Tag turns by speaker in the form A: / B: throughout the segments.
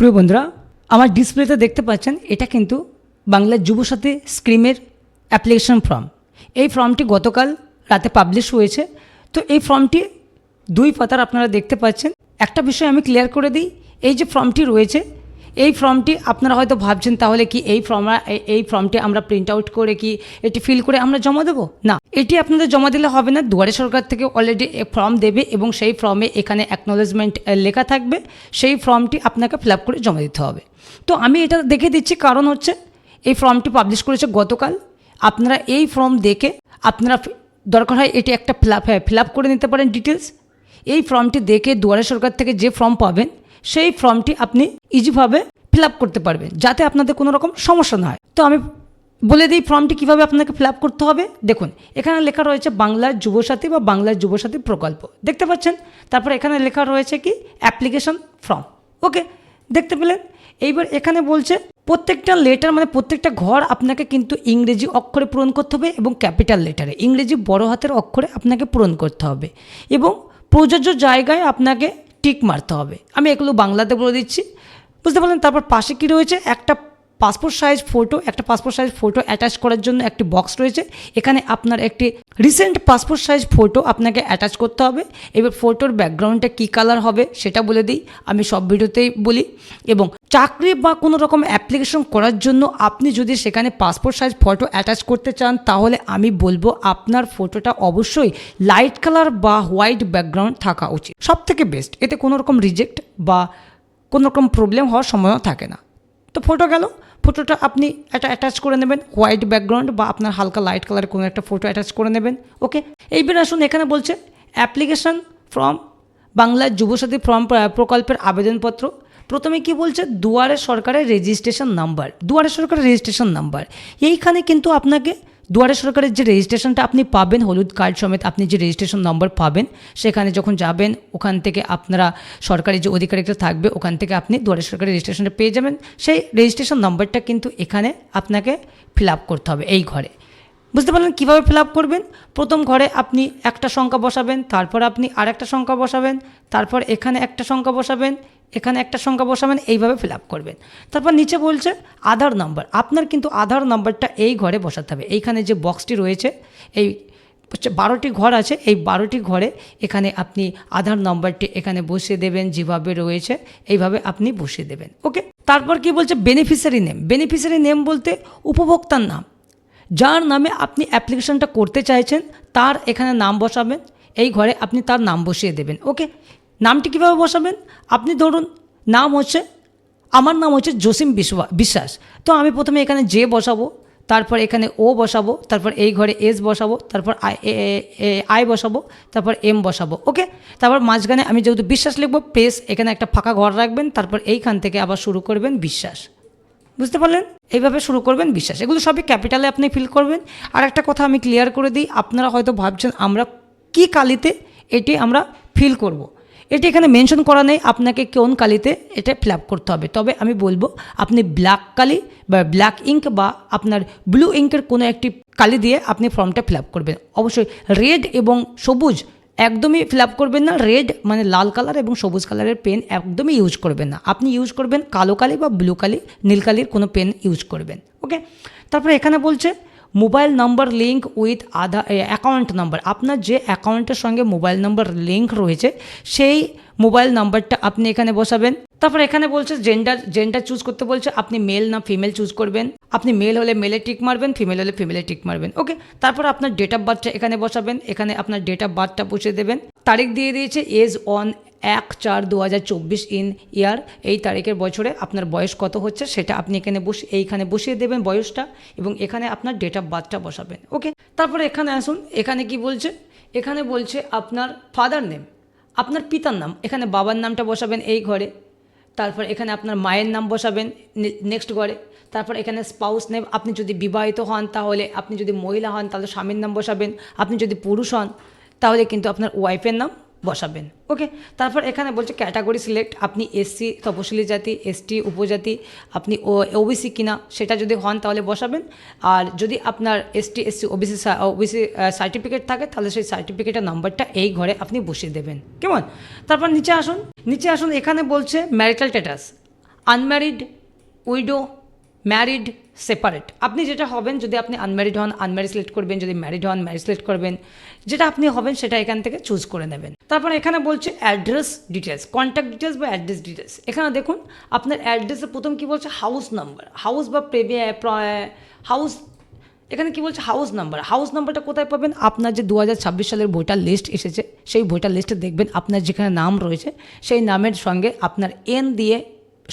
A: প্রিয় বন্ধুরা, আমার ডিসপ্লেতে দেখতে পাচ্ছেন, এটা কিন্তু বাংলা যুবসাথী স্ক্রিমের অ্যাপ্লিকেশন ফর্ম এই ফর্মটি গতকাল রাতে পাবলিশ হয়েছে। তো এই ফর্মটি দুই পাতার আপনারা দেখতে পাচ্ছেন। একটা বিষয় আমি ক্লিয়ার করে দিই, এই যে ফর্মটি রয়েছে এই ফর্মটি আপনারা হয়তো ভাবছেন, তাহলে কি এই ফর্ম, এই ফর্মটি আমরা প্রিন্ট আউট করে কি এটি ফিল করে আমরা জমা দেবো? না, এটি আপনাদের জমা দিলে হবে না। দুয়ারে সরকার থেকে অলরেডি ফর্ম দেবে এবং সেই ফর্মে এখানে অ্যাকনোলেজমেন্ট লেখা থাকবে। সেই ফর্মটি আপনাকে ফিল আপ করে জমা দিতে হবে। তো আমি এটা দেখে দিচ্ছি, কারণ হচ্ছে এই ফর্মটি পাবলিশ করেছে গতকাল। আপনারা এই ফর্ম দেখে আপনারা দরকার হয় এটি একটা ফিল আপ ফিল আপ করে নিতে পারেন ডিটেলস এই ফর্মটি দেখে দুয়ারে সরকার থেকে যে ফর্ম পাবেন সেই ফর্মটি আপনি ইজিভাবে ফিল আপ করতে পারবেন, যাতে আপনাদের কোনো রকম সমস্যা না হয়। তো আমি বলে দিই ফর্মটি কীভাবে আপনাকে ফিল আপ করতে হবে। দেখুন, এখানে লেখা রয়েছে বাংলার যুবসাথী বা বাংলার যুবসাথী প্রকল্প। দেখতে পাচ্ছেন? তারপর এখানে লেখা রয়েছে কি? অ্যাপ্লিকেশন ফর্ম ওকে দেখতে পেলেন? এইবার এখানে বলছে প্রত্যেকটা লেটার মানে প্রত্যেকটা ঘর আপনাকে কিন্তু ইংরেজি অক্ষরে পূরণ করতে হবে এবং ক্যাপিটাল লেটারে ইংরেজি বড় হাতের অক্ষরে আপনাকে পূরণ করতে হবে এবং প্রযোজ্য জায়গায় আপনাকে টিক মারতে হবে। আমি এগুলো বাংলাতে বলে দিচ্ছি। বুঝতে পারলেন? তারপর পাশে কী রয়েছে? একটা পাসপোর্ট সাইজ ফটো একটা পাসপোর্ট সাইজ ফটো অ্যাটাচ করার জন্য একটি বক্স রয়েছে। এখানে আপনার একটি রিসেন্ট পাসপোর্ট সাইজ ফটো আপনাকে অ্যাটাচ করতে হবে। এবার ফটোর ব্যাকগ্রাউন্ডটা কী কালার হবে সেটা বলে দিই। আমি সব ভিডিওতেই বলি। এবং চাকরি বা কোনো রকম অ্যাপ্লিকেশন করার জন্য আপনি যদি সেখানে পাসপোর্ট সাইজ ফটো অ্যাটাচ করতে চান, তাহলে আমি বলব আপনার ফটোটা অবশ্যই লাইট কালার বা হোয়াইট ব্যাকগ্রাউন্ড থাকা উচিত। সব থেকে বেস্ট এতে কোনো রকম রিজেক্ট বা কোনো রকম প্রবলেম হওয়ার সম্ভাবনা থাকে না। তো ফটো গেল ফটোটা আপনি একটা অ্যাটাচ করে নেবেন হোয়াইট ব্যাকগ্রাউন্ড বা আপনার হালকা লাইট কালারের কোনো একটা ফটো অ্যাটাচ করে নেবেন ওকে এইবার আসুন, এখানে বলছে application form Bangla Yuvasathi form প্রকল্পের আবেদনপত্র। প্রথমে কি বলছে? দুয়ারে সরকারের রেজিস্ট্রেশন নাম্বার দুয়ারে সরকারের রেজিস্ট্রেশন নাম্বার এইখানে কিন্তু আপনাকে দুয়ারে সরকারের যে রেজিস্ট্রেশনটা আপনি পাবেন, হলুদ কার্ড সমেত আপনি যে রেজিস্ট্রেশন নম্বর পাবেন, সেখানে যখন যাবেন, ওখান থেকে আপনারা সরকারি যে অধিকারিটা থাকবে, ওখান থেকে আপনি দুয়ারে সরকারের রেজিস্ট্রেশনটা পেয়ে যাবেন। সেই রেজিস্ট্রেশন নম্বরটা কিন্তু এখানে আপনাকে ফিল আপ করতে হবে এই ঘরে। বুঝতে পারলেন কীভাবে ফিল আপ করবেন? প্রথম ঘরে আপনি একটা সংখ্যা বসাবেন, তারপর আপনি আর একটা সংখ্যা বসাবেন, তারপর এখানে একটা সংখ্যা বসাবেন এখানে একটা সংখ্যা বসাবেন, এইভাবে ফিল আপ করবেন। তারপর নিচে বলছে আধার নাম্বার। আপনার কিন্তু আধার নাম্বারটা এই ঘরে বসাতে হবে। এইখানে যে বক্সটি রয়েছে, এই হচ্ছে বারোটি ঘর আছে, এই বারোটি ঘরে এখানে আপনি আধার নম্বরটি এখানে বসিয়ে দেবেন, যেভাবে রয়েছে, এইভাবে আপনি বসিয়ে দেবেন। ওকে? তারপর কি বলছে? Beneficiary name. বেনিফিশিয়ারি নেম বলতে উপভোক্তার নাম। যার নামে আপনি অ্যাপ্লিকেশনটা করতে চাইছেন, তার এখানে নাম বসাবেন, এই ঘরে আপনি তার নাম বসিয়ে দেবেন। ওকে? নামটি কীভাবে বসাবেন? আপনি ধরুন, নাম হচ্ছে, আমার নাম হচ্ছে জসিম বিশ্বাস। তো আমি প্রথমে এখানে জে বসাবো, তারপর এখানে ও বসাবো, তারপর এই ঘরে এস বসাবো, তারপর আই আই বসাবো, তারপর এম বসাবো, ওকে? তারপর মাঝখানে আমি যেহেতু বিশ্বাস লিখব, প্রেস, এখানে একটা ফাঁকা ঘর রাখবেন, তারপর এইখান থেকে আবার শুরু করবেন বিশ্বাস। বুঝতে পারলেন? এইভাবে শুরু করবেন বিশ্বাস। এগুলো সবই ক্যাপিটালে আপনি ফিল করবেন। আর একটা কথা আমি ক্লিয়ার করে দিই, আপনারা হয়তো ভাবছেন আমরা কি কালিতে এটি আমরা ফিল করব। এটি এখানে মেনশন করা নেই। আপনাকে কোন কালিতে এটা ফিল করতে হবে। তবে আমি বলব, আপনি ব্ল্যাক কালি বা ব্ল্যাক ইঙ্ক বা আপনার ব্লু ইঙ্কের কোনো একটি কালি দিয়ে আপনি ফর্মটা ফিল করবেন। অবশ্যই রেড এবং সবুজ একদমই ফিল করবেন না। রেড মানে লাল কালার এবং সবুজ কালারের পেন একদমই ইউজ করবেন না। আপনি ইউজ করবেন কালো কালি বা ব্লু কালি, নীল কালির কোনো পেন ইউজ করবেন। ওকে তারপরে এখানে বলছে mobile number link with Aadhaar account number আপনার যে অ্যাকাউন্টের সঙ্গে মোবাইল নাম্বার লিঙ্ক রয়েছে, সেই মোবাইল নাম্বারটা আপনি এখানে বসাবেন। তারপর এখানে বলছে জেন্ডার জেন্ডার চুজ করতে বলছে, আপনি মেল না ফিমেল চুজ করবেন। আপনি মেল হলে মেলে টিক মারবেন ফিমেল হলে ফিমেলে টিক মারবেন। ওকে তারপর আপনার ডেট অফ বার্থটা এখানে বসাবেন। এখানে আপনার ডেট অফ বার্থটা বসিয়ে দেবেন। তারিখ দিয়ে দিয়েছে এজ অন এক চার দু হাজার চব্বিশ ইন ইয়ার এই তারিখের বছরে আপনার বয়স কত হচ্ছে সেটা আপনি এখানে বসে, এইখানে বসিয়ে দেবেন বয়সটা এবং এখানে আপনার ডেট অফ বার্থটা বসাবেন ওকে তারপরে এখানে আসুন, এখানে কি বলছে? এখানে বলছে আপনার ফাদার নেম আপনার পিতার নাম, এখানে বাবার নামটা বসাবেন এই ঘরে, তারপর এখানে আপনার মায়ের নাম বসাবেন নেক্সট ঘরে, তারপর এখানে স্পাউস নেম আপনি যদি বিবাহিত হন তাহলে, আপনি যদি মহিলা হন তাহলে স্বামীর নাম বসাবেন, আপনি যদি পুরুষ হন তাহলে কিন্তু আপনার ওয়াইফের নাম বসাবেন। ওকে তারপর এখানে বলছে ক্যাটাগরি সিলেক্ট আপনি এসসি তপশিলি জাতি এসটি উপজাতি, আপনি ও ওবিসি কিনা, সেটা যদি হন তাহলে বসাবেন। আর যদি আপনার ST SC OBC OBC certificate থাকে, তাহলে সেই সার্টিফিকেটের নাম্বারটা এই ঘরে আপনি বসিয়ে দেবেন। কেমন? তারপর নিচে আসুন। নিচে আসুন, এখানে বলছে marital status unmarried widow married separate আপনি যেটা হবেন, যদি আপনি আনম্যারিড হন আনম্যারিড সিলেক্ট করবেন, যদি ম্যারিড হন ম্যারিড সিলেক্ট করবেন, যেটা আপনি হবেন, সেটা এখান থেকে চুজ করে নেবেন। তারপর এখানে বলছে অ্যাড্রেস ডিটেলস কন্ট্যাক্ট ডিটেলস বা অ্যাড্রেস ডিটেলস এখানে দেখুন, আপনার অ্যাড্রেসে প্রথম কি বলছে? হাউস নাম্বার হাউস বা প্রেমে হাউস এখানে কি বলছে? হাউস নাম্বার হাউস নাম্বারটা কোথায় পাবেন? আপনার যে দু হাজার ছাব্বিশ সালের ভোটার লিস্ট এসেছে, সেই ভোটার লিস্টে দেখবেন আপনার যেখানে নাম রয়েছে, সেই নামের সঙ্গে আপনার এন দিয়ে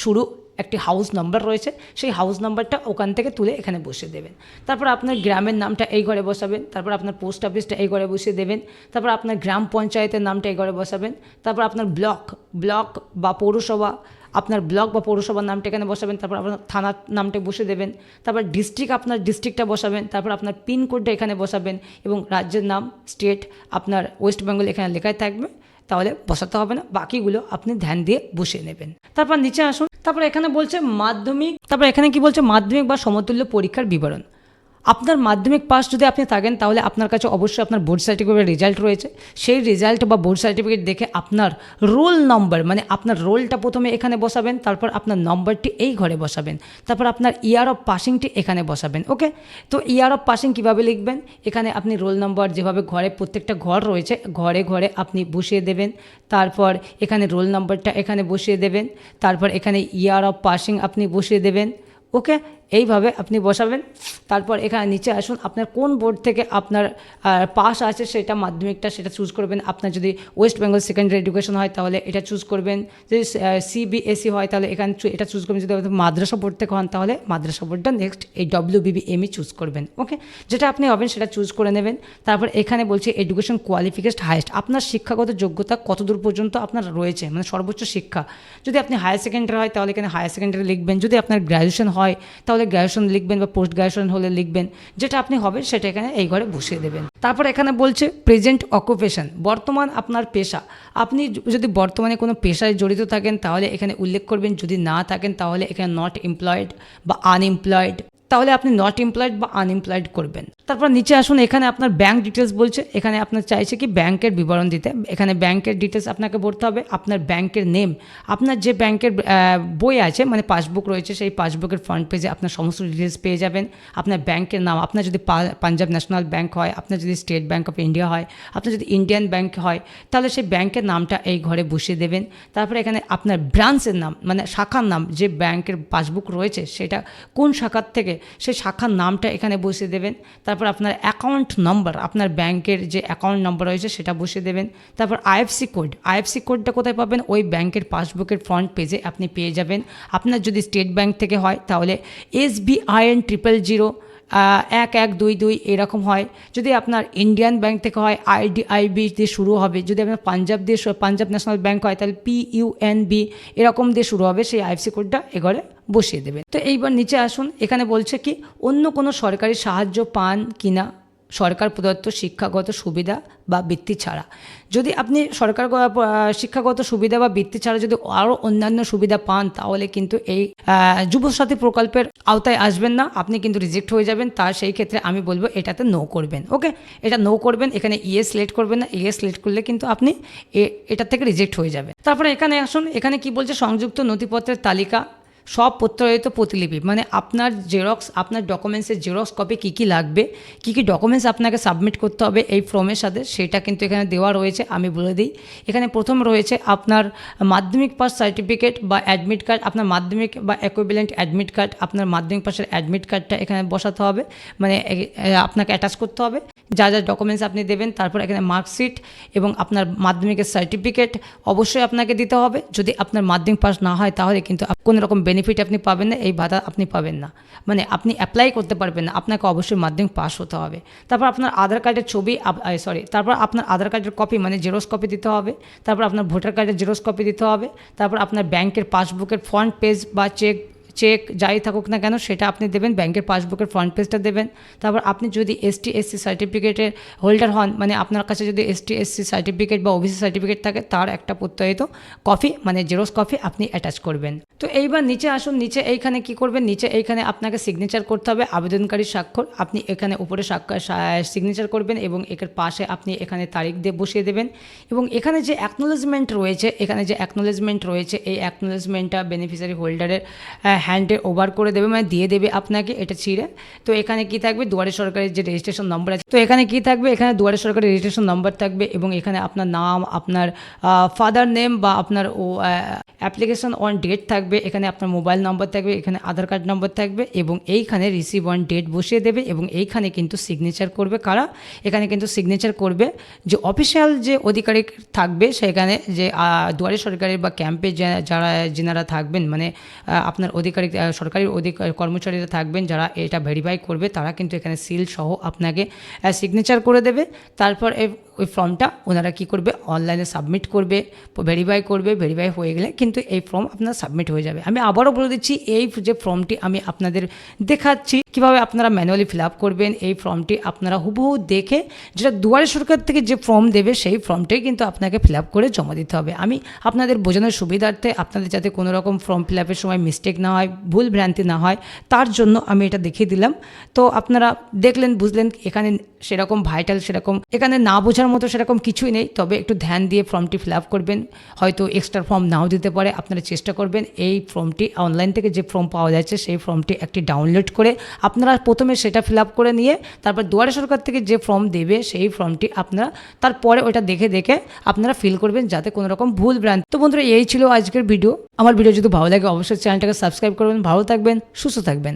A: শুরু একটি হাউস নাম্বার রয়েছে, সেই হাউস নাম্বারটা ওখান থেকে তুলে এখানে বসিয়ে দেবেন। তারপর আপনার গ্রামের নামটা এই ঘরে বসাবেন, তারপর আপনার পোস্ট অফিসটা এই ঘরে বসিয়ে দেবেন, তারপর আপনার গ্রাম পঞ্চায়েতের নামটা এই ঘরে বসাবেন, তারপর আপনার ব্লক ব্লক বা পৌরসভা, আপনার ব্লক বা পৌরসভার নামটা এখানে বসাবেন, তারপর আপনার থানার নামটা বসে দেবেন, তারপর ডিস্ট্রিক্ট আপনার ডিস্ট্রিক্টটা বসাবেন, তারপর আপনার পিনকোডটা এখানে বসাবেন এবং রাজ্যের নাম স্টেট আপনার ওয়েস্ট বেঙ্গল এখানে লেখায় থাকবে। তাহলে বসাতে হবে না, বাকিগুলো আপনি ধ্যান দিয়ে বসিয়ে নেবেন। তারপর নিচে আসুন, তারপর এখানে বলছে মাধ্যমিক, তারপর এখানে কি বলছে? মাধ্যমিক বা সমতুল্য পরীক্ষার বিবরণ। আপনার মাধ্যমিক পাস যদি আপনি থাকেন, তাহলে আপনার কাছে অবশ্যই আপনার বোর্ড সার্টিফিকেট রেজাল্ট রয়েছে। সেই রেজাল্ট বা বোর্ড সার্টিফিকেট দেখে আপনার রোল নম্বর মানে আপনার রোলটা প্রথমে এখানে বসাবেন, তারপর আপনার নম্বরটি এই ঘরে বসাবেন, তারপর আপনার ইয়ার অফ পাসিংটি এখানে বসাবেন ওকে তো ইয়ার অফ পাসিং কীভাবে লিখবেন? এখানে আপনি রোল নম্বর যেভাবে ঘরে প্রত্যেকটা ঘর রয়েছে, ঘরে ঘরে আপনি বসিয়ে দেবেন, তারপর এখানে রোল নম্বরটা এখানে বসিয়ে দেবেন, তারপর এখানে ইয়ার অফ পাসিং আপনি বসিয়ে দেবেন ওকে এইভাবে আপনি বসাবেন। তারপর এখানে নিচে আসুন। আপনার কোন বোর্ড থেকে আপনার পাস আছে সেটা মাধ্যমিকটা সেটা চুজ করবেন। আপনার যদি ওয়েস্ট বেঙ্গল সেকেন্ডারি এডুকেশন হয় তাহলে এটা চুজ করবেন। যদি সিবিএসই হয় তাহলে এখানে এটা চুজ করবেন। যদি মাদ্রাসা বোর্ড থেকে হন তাহলে মাদ্রাসা বোর্ডটা নেক্সট এই ডব্লিউ বিবি এমই চুজ করবেন। ওকে যেটা আপনি হবেন সেটা চুজ করে নেবেন। তারপর এখানে বলছে এডুকেশন কোয়ালিফিকেশন হায়েস্ট আপনার শিক্ষাগত যোগ্যতা কতদূর পর্যন্ত আপনার রয়েছে? মানে সর্বোচ্চ শিক্ষা। যদি আপনি হায়ার সেকেন্ডারি হয় তাহলে এখানে হায়ার সেকেন্ডারি লিখবেন। যদি আপনার গ্র্যাজুয়েশন হয় তাহলে গ্র্যাজুয়েশন লিখবেন বা পোস্ট গ্রাজুয়েশন হলে লিখবেন, যেটা আপনি হবেন সেটা এখানে এই ঘরে বসিয়ে দেবেন। তারপর এখানে বলছে প্রেজেন্ট অকুপেশন বর্তমান আপনার পেশা। আপনি যদি বর্তমানে কোনো পেশায় জড়িত থাকেন, তাহলে এখানে উল্লেখ করবেন, যদি না থাকেন, তাহলে এখানে নট এমপ্লয়েড বা আনএমপ্লয়েড তাহলে আপনি নট এমপ্লয়েড বা আনএমপ্লয়েড করবেন। তারপর নিচে আসুন, এখানে আপনার ব্যাংক ডিটেলস বলছে, এখানে আপনার চাইছে কি ব্যাংকের বিবরণ দিতে। এখানে ব্যাংকের ডিটেলস আপনাকে ভরতে হবে, আপনার ব্যাংকের নেম আপনার যে ব্যাংকের বই আছে মানে পাসবুক রয়েছে, সেই পাসবুকের ফ্রন্ট পেজে আপনার সমস্ত ডিটেলস পেয়ে যাবেন। আপনার ব্যাংকের নাম, আপনার যদি পাঞ্জাব ন্যাশনাল ব্যাংক হয়, আপনার যদি স্টেট ব্যাংক অফ ইন্ডিয়া হয়, আপনার যদি ইন্ডিয়ান ব্যাংক হয়, তাহলে সেই ব্যাংকের নামটা এই ঘরে বসিয়ে দেবেন। তারপরে এখানে আপনার ব্রাঞ্চের নাম মানে শাখার নাম, যে ব্যাংকের পাসবুক রয়েছে, সেটা কোন শাখার থেকে, সেই শাখার নামটা এখানে বসিয়ে দেবেন। তারপর আপনার অ্যাকাউন্ট নম্বর আপনার ব্যাংকের যে অ্যাকাউন্ট নম্বর রয়েছে সেটা বসিয়ে দেবেন। তারপর আইএফসি কোড আইএফসি কোডটা কোথায় পাবেন? ওই ব্যাংকের পাসবুকের ফ্রন্ট পেজে আপনি পেয়ে যাবেন। আপনার যদি স্টেট ব্যাংক থেকে হয়, তাহলে S B I N triple zero এক এক দুই দুই এরকম হয়। যদি আপনার ইন্ডিয়ান ব্যাংক থেকে হয় আইডিআইবি দিয়ে শুরু হবে। যদি আপনার পাঞ্জাব দিয়ে পাঞ্জাব ন্যাশনাল ব্যাংক হয়, তাহলে পি বি এরকম দিয়ে শুরু হবে। সেই আইএফসি কোডটা এঘরে বসিয়ে দেবে। তো এইবার নিচে আসুন। এখানে বলছে কি, অন্য কোনো সরকারি সাহায্য পান কিনা? সরকার প্রদত্ত শিক্ষাগত সুবিধা বা বৃত্তি ছাড়া। যদি আপনি সরকার শিক্ষাগত সুবিধা বা বৃত্তি ছাড়া যদি আরও অন্যান্য সুবিধা পান, তাহলে কিন্তু এই যুবসাথী প্রকল্পের আওতায় আসবেন না। আপনি কিন্তু রিজেক্ট হয়ে যাবেন। তার সেই ক্ষেত্রে আমি বলব এটাতে নো করবেন ওকে এটা নো করবেন, এখানে ইয়ে সিলেক্ট করবেন না। ইয়ে সিলেক্ট করলে কিন্তু আপনি এটা থেকে রিজেক্ট হয়ে যাবেন। তারপরে এখানে আসুন, এখানে কি বলছে? সংযুক্ত নথিপত্রের তালিকা। সব প্রত্যয়িত প্রতিলিপি মানে আপনার জেরক্স, আপনার ডকুমেন্টসের জেরক্স কপি কী কী লাগবে, কী কী ডকুমেন্টস আপনাকে সাবমিট করতে হবে, এই ফর্মের সাথে সেটা কিন্তু এখানে দেওয়া রয়েছে, আমি বলে দিই। এখানে প্রথম রয়েছে আপনার মাধ্যমিক পাস সার্টিফিকেট বা অ্যাডমিট কার্ড আপনার মাধ্যমিক বা একুইভ্যালেন্ট অ্যাডমিট কার্ড আপনার মাধ্যমিক পাসের অ্যাডমিট কার্ডটা এখানে বসাতে হবে মানে আপনাকে অ্যাটাচ করতে হবে। যা যা ডকুমেন্টস আপনি দেবেন, তারপর এখানে মার্কশিট এবং আপনার মাধ্যমিকের সার্টিফিকেট অবশ্যই আপনাকে দিতে হবে। যদি আপনার মাধ্যমিক পাস না হয়, তাহলে কিন্তু কোনো রকম বেনিফিট আপনি পাবেন না, এই ভাতা আপনি পাবেন না। মানে আপনি অ্যাপ্লাই করতে পারবেন না, আপনাকে অবশ্যই মাধ্যমিক পাস হতে হবে। তারপর আপনার আধার কার্ডের ছবি সরি তারপর আপনার আধার কার্ডের কপি মানে জেরক্স কপি দিতে হবে। তারপর আপনার ভোটার কার্ডের জেরক্স কপি দিতে হবে। তারপর আপনার ব্যাংকের পাসবুকের ফ্রন্ট পেজ বা চেক চেক যাই থাকুক না কেন, সেটা আপনি দেবেন, ব্যাংকের পাসবুকের ফ্রন্ট পেজটা দেবেন। তারপর আপনি যদি এসটি এসসি সার্টিফিকেটের হোল্ডার হন মানে আপনার কাছে যদি এসটি এসসি সার্টিফিকেট বা ওবিসি সার্টিফিকেট থাকে, তার একটা প্রত্যয়িত কপি মানে জেরক্স কপি আপনি অ্যাটাচ করবেন। তো এইবার নিচে আসুন, নিচে এইখানে কি করবেন? নিচে এইখানে আপনাকে সিগনেচার করতে হবে, আবেদনকারী স্বাক্ষর। আপনি এখানে উপরে স্বাক্ষর সিগনেচার করবেন এবং এর পাশে আপনি এখানে তারিখ দিয়ে বসিয়ে দেবেন। এবং এখানে যে অ্যাকনোলেজমেন্ট রয়েছে, এখানে যে অ্যাকনোলেজমেন্ট রয়েছে, এই অ্যাকনোলেজমেন্টটা বেনিফিশিয়ারি হোল্ডারের হ্যান্ডে ওভার করে দেবে মানে দিয়ে দেবে আপনাকে এটা ছিঁড়ে। তো এখানে কি থাকবে? দুয়ারে সরকারের যে রেজিস্ট্রেশন নম্বর আছে, তো এখানে কি থাকবে? এখানে দুয়ারে সরকারের রেজিস্ট্রেশন নম্বর থাকবে এবং এখানে আপনার নাম, আপনার ফাদার নেম বা আপনার, ও অ্যাপ্লিকেশন অন ডেট থাকবে, এখানে আপনার মোবাইল নম্বর থাকবে, এখানে আধার কার্ড নম্বর থাকবে এবং এইখানে রিসিভ অন ডেট বসিয়ে দেবে এবং এইখানে কিন্তু সিগনেচার করবে কারা? এখানে কিন্তু সিগনেচার করবে যে অফিসিয়াল যে অধিকারী থাকবে সেখানে যে দুয়ারে সরকারের বা ক্যাম্পে যারা, যেনারা থাকবেন মানে আপনার অধিকারী আহ, সরকারি অধিকার কর্মচারীরা থাকবেন যারা এটা ভেরিফাই করবে তারা কিন্তু এখানে সিল সহ আপনাকে সিগনেচার করে দেবে। তারপর ওই ফর্মটা ওনারা কি করবে? অনলাইনে সাবমিট করবে ভেরিফাই করবে ভেরিফাই হয়ে গেলে কিন্তু এই ফর্ম আপনার সাবমিট হয়ে যাবে। আমি আবারও বলে দিচ্ছি, এই যে ফর্মটি আমি আপনাদের দেখাচ্ছি, কীভাবে আপনারা ম্যানুয়ালি ফিল আপ করবেন, এই ফর্মটি আপনারা হুবহু দেখে, যেটা দুয়ারে সরকার থেকে যে ফর্ম দেবে, সেই ফর্মটাই কিন্তু আপনাকে ফিল আপ করে জমা দিতে হবে। আমি আপনাদের বোঝানোর সুবিধার্থে আপনাদের যাতে কোনো রকম ফর্ম ফিল আপের সময় মিস্টেক না হয়, ভুল ভ্রান্তি না হয়, তার জন্য আমি এটা দেখিয়ে দিলাম। তো আপনারা দেখলেন, বুঝলেন, এখানে সেরকম ভাইটাল সেরকম, এখানে না বোঝার মতো সেরকম কিছুই নেই। তবে একটু ধ্যান দিয়ে ফর্মটি ফিল আপ করবেন। হয়তো এক্সট্রা ফর্ম নাও দিতে পারে, আপনারা চেষ্টা করবেন এই ফর্মটি অনলাইন থেকে যে ফর্ম পাওয়া যাচ্ছে সেই ফর্মটি একটি ডাউনলোড করে আপনারা প্রথমে সেটা ফিল আপ করে নিয়ে, তারপর দুয়ারে সরকার থেকে যে ফর্ম দেবে সেই ফর্মটি আপনারা তারপরে ওটা দেখে দেখে আপনারা ফিল করবেন যাতে কোনো রকম ভুল ভ্রান্তি। তো বন্ধুরা, এই ছিল আজকের ভিডিও। আমার ভিডিও যদি ভালো লাগে, অবশ্যই চ্যানেলটাকে সাবস্ক্রাইব করবেন। ভালো থাকবেন, সুস্থ থাকবেন।